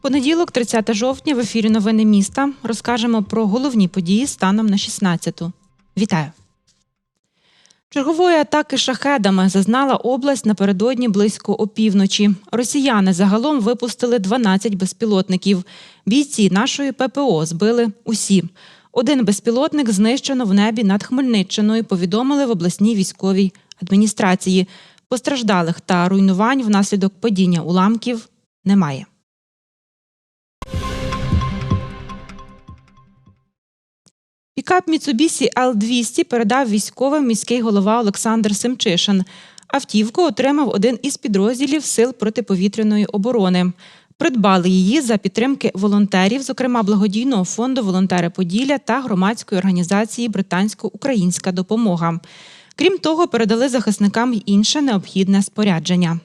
Понеділок, 30 жовтня, в ефірі Новини міста розкажемо про головні події станом на 16-ту. Вітаю! Чергової атаки шахедами зазнала область напередодні близько опівночі. Росіяни загалом випустили 12 безпілотників. Бійці нашої ППО збили усі. Один безпілотник знищено в небі над Хмельниччиною. Повідомили в обласній військовій адміністрації. Постраждалих та руйнувань внаслідок падіння уламків немає. Пікап Mitsubishi L200 передав військовим міський голова Олександр Семчишин. Автівку отримав один із підрозділів Сил протиповітряної оборони. Придбали її за підтримки волонтерів, зокрема благодійного фонду Волонтери Поділля та громадської організації Британсько-Українська допомога. Крім того, передали захисникам інше необхідне спорядження.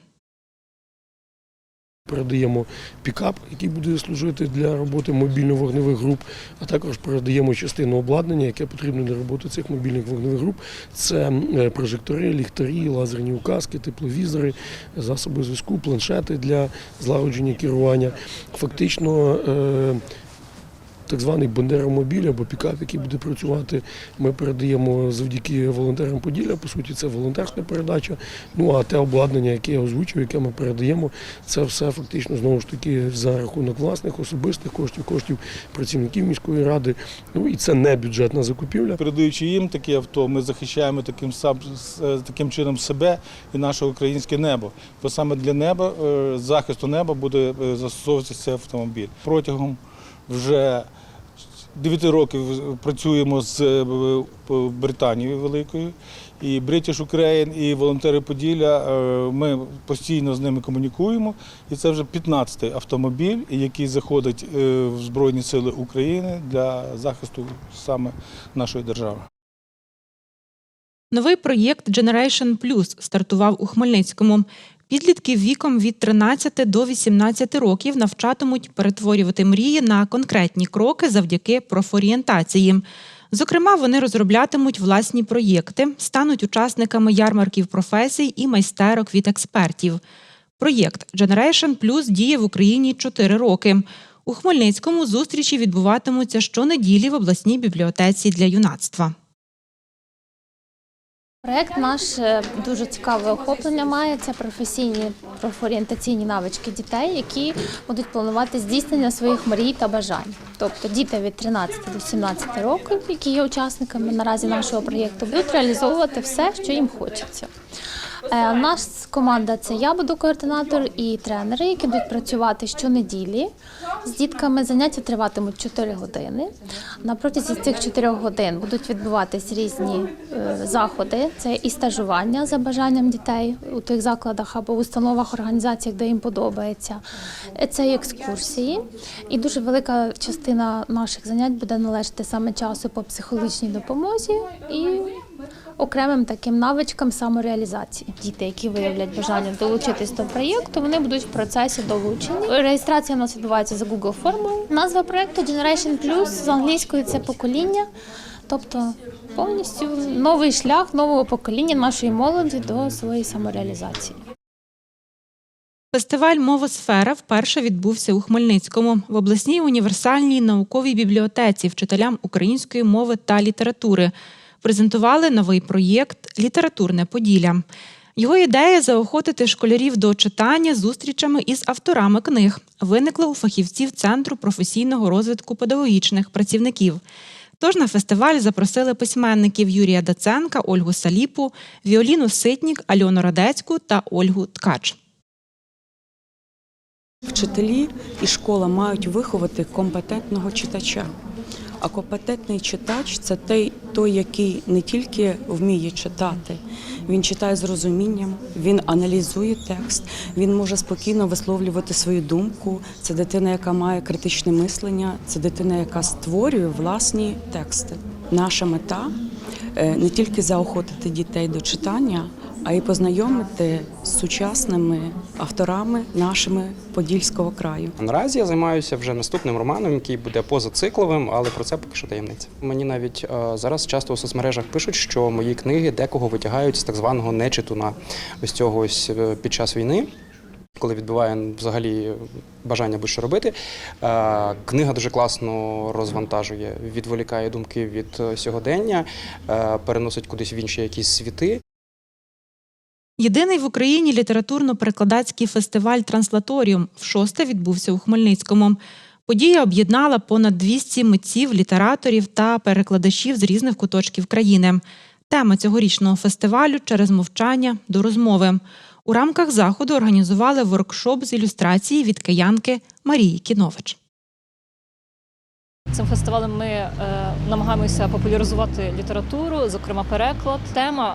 Передаємо пікап, який буде служити для роботи мобільно-вогневих груп, а також передаємо частину обладнання, яке потрібно для роботи цих мобільних вогневих груп. Це е, прожектори, ліхтарі, лазерні указки, тепловізори, засоби зв'язку, планшети для злагодження керування. Фактично. Так званий бандеромобіль або пікап, який буде працювати, ми передаємо завдяки волонтерам Поділля. По суті, це волонтерська передача. Ну а те обладнання, яке я озвучив, яке ми передаємо, це все фактично знову ж таки за рахунок власних особистих коштів, коштів працівників міської ради. Ну і це не бюджетна закупівля. Передаючи їм такі авто, ми захищаємо таким сам таким чином себе і наше українське небо. Бо саме для неба, е, захисту неба буде е, застосовуватися цей автомобіль. Протягом вже 9 років працюємо з е, Британією Великою. І British Ukraine, і волонтери Поділля. е, Ми постійно з ними комунікуємо. І це вже 15-й автомобіль, який заходить е, в Збройні Сили України для захисту саме нашої держави. Новий проєкт Generation Plus стартував у Хмельницькому. Підлітків віком від 13 до 18 років навчатимуть перетворювати мрії на конкретні кроки завдяки профорієнтації. Зокрема, вони розроблятимуть власні проєкти, стануть учасниками ярмарків професій і майстерок від експертів. Проєкт Generation Plus діє в Україні 4 роки. У Хмельницькому зустрічі відбуватимуться щонеділі в обласній бібліотеці для юнацтва. Проект наш е, дуже цікаве охоплення має. Це професійні профорієнтаційні навички дітей, які будуть планувати здійснення своїх мрій та бажань. Тобто діти від 13 до 17 років, які є учасниками наразі нашого проєкту, будуть реалізовувати все, що їм хочеться. Е, нас команда це я буду координатор і тренери, які будуть працювати щонеділі з дітками. Заняття триватимуть 4 години. На протязі цих 4 годин будуть відбуватись різні е, заходи. Це і стажування за бажанням дітей у тих закладах або установах, організаціях, де їм подобається. Е, Це і екскурсії. І дуже велика частина наших занять буде належати саме часу по психологічній допомозі і окремим таким навичкам самореалізації. Діти, які виявлять бажання долучитись до проєкту, вони будуть в процесі долучені. Реєстрація у нас відбувається за Google формою. Назва проєкту Generation Plus з англійської це покоління. Тобто повністю новий шлях нового покоління нашої молоді до своєї самореалізації. Фестиваль Мовосфера вперше відбувся у Хмельницькому в обласній універсальній науковій бібліотеці вчителям української мови та літератури. Презентували новий проєкт Літературне Поділля. Його ідея заохотити школярів до читання зустрічами із авторами книг виникла у фахівців Центру професійного розвитку педагогічних працівників. Тож на фестиваль запросили письменників Юрія Даценка, Ольгу Саліпу, Віоліну Ситнік, Альону Радецьку та Ольгу Ткач. Вчителі і школа мають виховати компетентного читача. А компетентний читач це той, той, який не тільки вміє читати, він читає з розумінням, він аналізує текст, він може спокійно висловлювати свою думку. Це дитина, яка має критичне мислення, це дитина, яка створює власні тексти. Наша мета е, не тільки заохотити дітей до читання, а й познайомити з сучасними авторами нашими Подільського краю. Наразі я займаюся вже наступним романом, який буде позацикловим, але про це поки що таємниця. Мені навіть е, зараз часто у соцмережах пишуть, що мої книги декого витягають з так званого нечитуна ось цього ось е, під час війни. Коли відбуває взагалі бажання будь-що робити, Е, книга дуже класно розвантажує, відволікає думки від сьогодення, переносить кудись в інші якісь світи. Єдиний в Україні літературно-перекладацький фестиваль Транслаторіум вшосте відбувся у Хмельницькому. Подія об'єднала понад 200 митців, літераторів та перекладачів з різних куточків країни. Тема цьогорічного фестивалю через мовчання до розмови. У рамках заходу організували воркшоп з ілюстрації від киянки Марії Кінович. Цим фестивалем ми е, намагаємося популяризувати літературу, зокрема переклад. Тема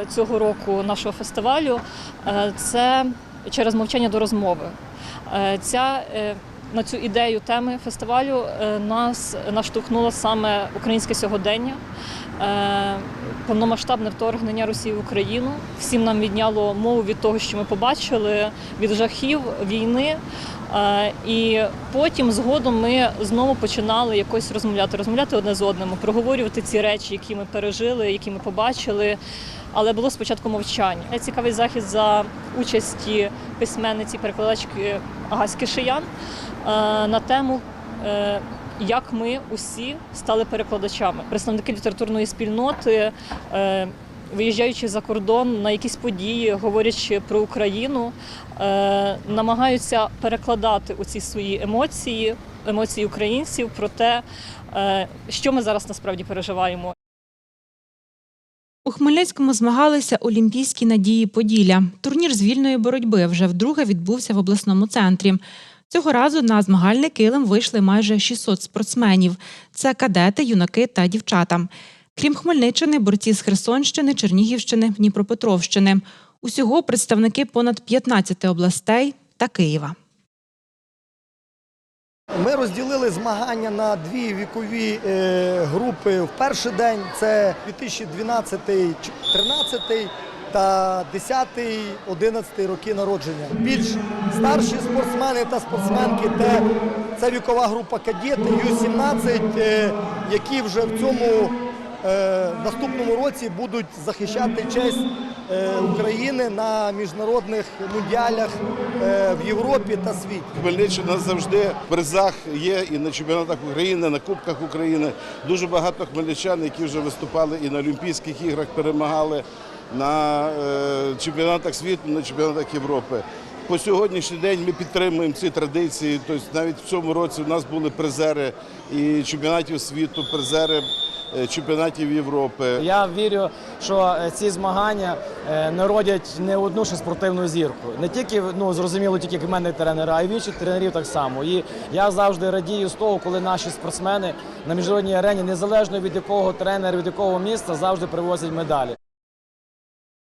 е, цього року нашого фестивалю е, це через мовчання до розмови. Е, ця, е, на цю ідею теми фестивалю е, нас наштовхнуло саме українське сьогодення, е, повномасштабне вторгнення Росії в Україну. Всім нам відняло мову від того, що ми побачили, від жахів війни. Е, І потім згодом ми знову починали якось розмовляти, розмовляти одне з одним, проговорювати ці речі, які ми пережили, які ми побачили. Але було спочатку мовчання. Цікавий захід за участі письменниці перекладачки Агаськи Кишиян е, на тему. е, Як ми усі стали перекладачами, представники літературної спільноти, виїжджаючи за кордон на якісь події, говорячи про Україну, е, намагаються перекладати оці свої емоції, емоції українців про те, е, що ми зараз насправді переживаємо. У Хмельницькому змагалися олімпійські надії Поділля. Турнір з вільної боротьби вже вдруге відбувся в обласному центрі. Цього разу на змагальний килим вийшли майже 600 спортсменів. Це кадети, юнаки та дівчата. Крім Хмельниччини, борці з Херсонщини, Чернігівщини, Дніпропетровщини. Усього представники понад 15 областей та Києва. Ми розділили змагання на дві вікові е, групи. В перший день це 2012-13 та 10-11 роки народження. Більш старші спортсмени та спортсменки те, це вікова група кадети Ю-17, е, які вже в цьому е, наступному році будуть захищати честь е, України на міжнародних мундіалях е, в Європі та світі. Хмельниччина завжди в призах є і на чемпіонатах України, на Кубках України. Дуже багато хмельничан, які вже виступали і на Олімпійських іграх перемагали, на чемпіонатах світу, на чемпіонатах Європи. По сьогоднішній день ми підтримуємо ці традиції. Тобто навіть в цьому році у нас були призери і чемпіонатів світу, призери е, чемпіонатів Європи. Я вірю, що е, ці змагання е, народять не одну ще спортивну зірку. Не тільки ну зрозуміло, тільки в мене тренера, а й інших тренерів так само. І я завжди радію з того, коли наші спортсмени на міжнародній арені, незалежно від якого тренера, від якого міста, завжди привозять медалі.